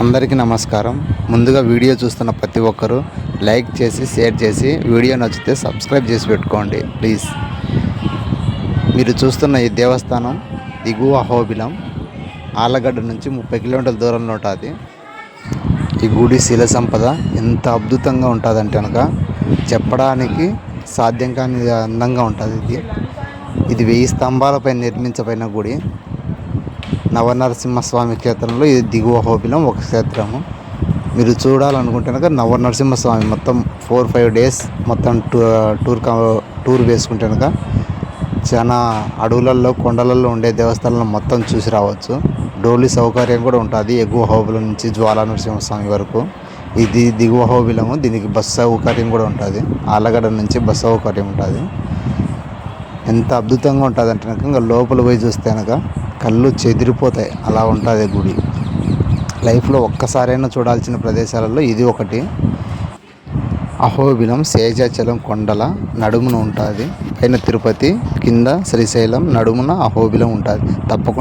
అందరికీ నమస్కారం. ముందుగా వీడియో చూస్తున్న ప్రతి ఒక్కరూ లైక్ చేసి షేర్ చేసి వీడియో నచ్చితే సబ్స్క్రైబ్ చేసి పెట్టుకోండి ప్లీజ్. మీరు చూస్తున్న ఈ దేవస్థానం దిగువ అహోబిలం ఆలగడ్డ నుంచి ముప్పై కిలోమీటర్ల దూరంలో ఉంటుంది. ఈ గుడి శిల సంపద ఎంత అద్భుతంగా ఉంటుందంటే కనుక చెప్పడానికి సాధ్యం కాని అందంగా ఉంటుంది ఇది. ఇది వెయ్యి స్తంభాలపై నిర్మించబడిన గుడి. నవనరసింహస్వామి క్షేత్రంలో ఇది దిగువ హోబిలం ఒక క్షేత్రము. మీరు చూడాలనుకుంటే కనుక నవనరసింహస్వామి మొత్తం ఫోర్ ఫైవ్ డేస్ మొత్తం టూ టూర్ కా- టూర్ వేసుకుంటే కనుక చాలా అడవులలో కొండలలో ఉండే దేవస్థానాలను మొత్తం చూసి రావచ్చు. డోలీ సౌకర్యం కూడా ఉంటుంది ఎగువ హోబిలం నుంచి జ్వాలా నరసింహస్వామి వరకు. ఇది దిగువ హోబిలము దీనికి బస్ సౌకర్యం కూడా ఉంటుంది. ఆలగడ నుంచి బస్ సౌకర్యం ఉంటుంది. ఎంత అద్భుతంగా ఉంటుంది అంటే కనుక ఇంకా లోపల పోయి చూస్తే కనుక కళ్ళు చెదిరిపోతాయి. అలా ఉంటుంది గుడి. లైఫ్లో ఒక్కసారైనా చూడాల్సిన ప్రదేశాలలో ఇది ఒకటి. అహోబిలం సేజాచలం కొండల నడుమున ఉంటుంది. పైన తిరుపతి కింద శ్రీశైలం నడుమున అహోబిలం ఉంటుంది. తప్పకుండా